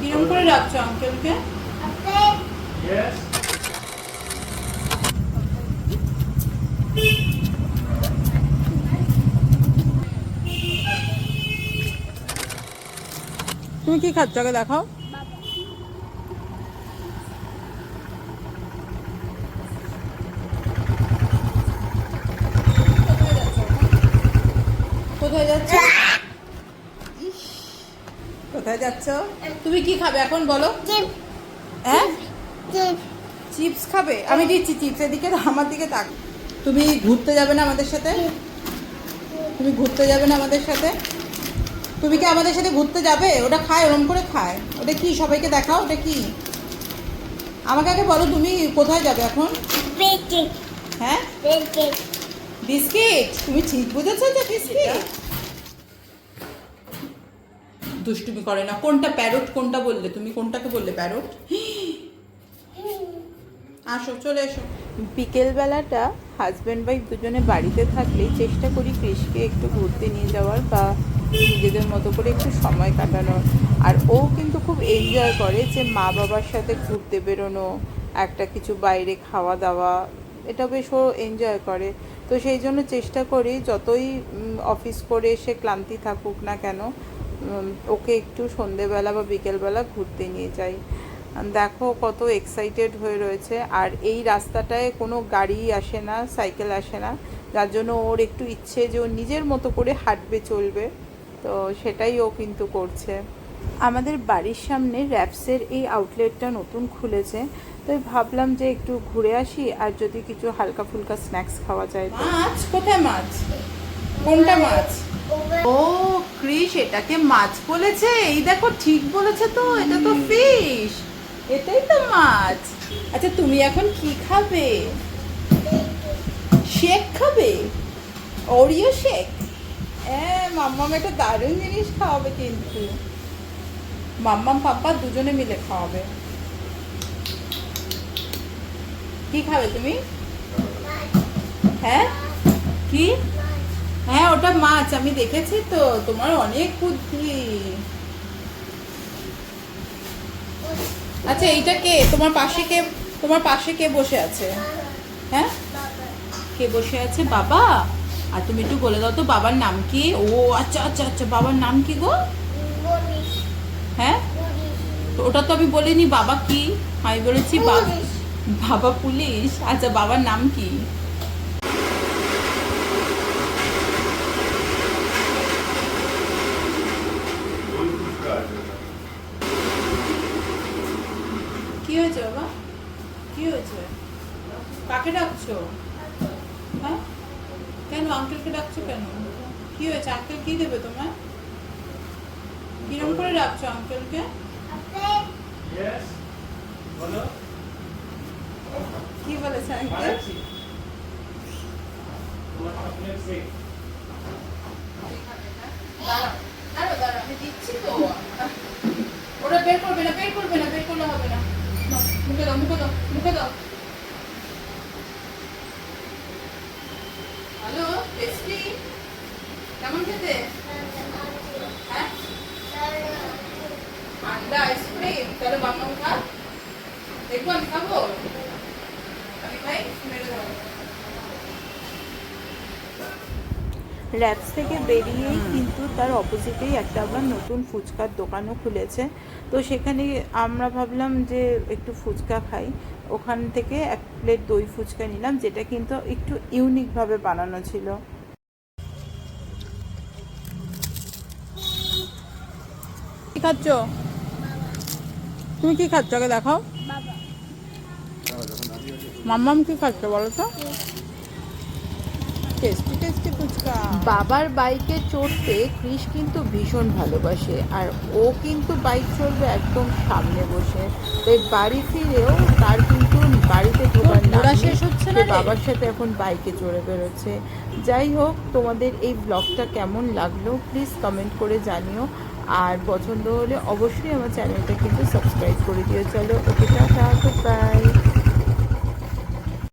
কিরম করে রাখছো আঙ্কেলকে? তুমি কি খাচ্ছ? আগে দেখাও। কোথায় যাচ্ছ? কোথায় যাচ্ছ? তুমি কি খাবে এখন বলো? হ্যাঁ? চিপস খাবে? আমি দিচ্ছি চিপস এদিকে আমার দিকে তাক। তুমি ঘুরতে যাবে না আমাদের সাথে? তুমি ঘুরতে যাবে না আমাদের সাথে? তুমি কি আমাদের সাথে ঘুরতে যাবে? ওটা খায় ওরম করে খায়। ওটা কি? সবাইকে দেখাও ওটা কি? আমাকে আগে বলো তুমি কোথায় যাবে এখন? হ্যাঁ? বিস্কিট? তুমি ঠিক বুঝেছ যে বিস্কিট। দুষ্টুমি করে না। কোনটা প্যারট, কোনটা বললে? তুমি কোনটাকে বললে প্যারট? আসো, চলে এসো। বিকেলবেলাটা হাজব্যান্ড ওয়াইফ দুজনে বাড়িতে থাকলেই চেষ্টা করি কৃষকে একটু ঘুরতে নিয়ে যাওয়ার বা নিজেদের মতো করে একটু সময় কাটানোর। আর ও কিন্তু খুব এনজয় করে যে মা বাবার সাথে ঘুরতে বেরোনো, একটা কিছু বাইরে খাওয়া দাওয়া, এটা বেশ ও এনজয় করে। তো সেই জন্য চেষ্টা করি যতই অফিস করে এসে ক্লান্তি থাকুক না কেন ওকে একটু সন্ধেবেলা বা বিকেলবেলা ঘুরতে নিয়ে যাই। দেখো কত এক্সাইটেড হয়ে রয়েছে। আর এই রাস্তাটায় কোনো গাড়ি আসে না সাইকেল আসে না। যার জন্য ওর একটু ইচ্ছে যে ও নিজের মতো করে হাঁটবে চলবে। তো সেটাই ও কিন্তু করছে। আমাদের বাড়ির সামনে র্যাপসের এই আউটলেটটা নতুন খুলেছে। তো ভাবলাম যে একটু ঘুরে আসি আর যদি কিছু হালকা ফুলকা স্ন্যাক্স খাওয়া যায় মাছ? কোথায় মাছ? কোনটা মাছ? ও ক্রিস এটাকে মাছ বলেছে। এই দেখো ঠিক বলেছে তো এটা তো ফিশ এটাই তো মাছ। আচ্ছা তুমি এখন কি খাবে? শেক খাবে? Oreo shake? হ্যাঁ মাম্মাম একটা দারুণ জিনিস খাওয়াবে কিন্তু। মাম্মাম পাপ্পা দুজনে মিলে খাওয়াবে। কি খাবে তুমি? হ্যাঁ? কি? হ্যাঁ ওটা মাছ আমি দেখেছি তো তোমার অনেক বুদ্ধি। আচ্ছা এইটা কে? তোমার পাশে কে তোমার পাশে কে বসে আছে? হ্যাঁ? কে বসে আছে? বাবা? আর তুমি একটু বলে দাও তো বাবার নাম কি? ও আচ্ছা আচ্ছা আচ্ছা বাবার নাম কি গো? হ্যাঁ? ওটা তো আমি বলিনি বাবা কি? আমি বলেছি বাবা বাবা পুলিশ? আচ্ছা বাবার নাম কি? কি হয়েছে বাবা? কি হয়েছে? কাকে ডাকছো? হ্যাঁ? কেন আঙ্কেলকে ডাকছো কেন? কি হয়েছে? আঙ্কেল কি দেবে তোমার কিরম করে ডাকছো আঙ্কেলকে কি বলেছে আঙ্কেল দাঁড়াও দাঁড়াও আমি দিচ্ছি তো। ওটা বের করবে না বের করবে না বের করলে হবে না। মুখে দাও মুখে দাও। মুখে দাও হ্যালো টেস্টি কেমন খেতে হ্যাঁ ঠান্ডা আইসক্রিম তাহলে বানাও খা দেখব আমি খাব আমি খাই মেরে দাও র্যাপস থেকে বেরিয়েই কিন্তু তার অপোজিটেই একটা আবার নতুন ফুচকার দোকানও খুলেছে। তো সেখানে আমরা ভাবলাম যে একটু ফুচকা খাই। ওখান থেকে এক প্লেট দই ফুচকা নিলাম যেটা কিন্তু একটু ইউনিকভাবে বানানো ছিল। কি খাচ্ছ? তুমি কি খাচ্ছ? আগে দেখাও। মাম্মাম কি খাচ্ছ বলো তো? Tasty tasty fuchka? বাবার বাইকে চড়তে ক্রিস কিন্তু ভীষণ ভালোবাসে আর ও কিন্তু বাইক চড়বে একদম সামনে বসে। তাই বাড়ি ফিরেও তার কিন্তু বাড়িতে ঢোকার না শেষ হচ্ছে না বাবার সাথে এখন বাইকে চড়ে বেরোচ্ছে। যাই হোক তোমাদের এই ব্লগটা কেমন লাগল প্লিজ কমেন্ট করে জানিও। আর পছন্দ হলে অবশ্যই আমার চ্যানেলটা কিন্তু সাবস্ক্রাইব করে দিও। চলো ওকে টাটা বাই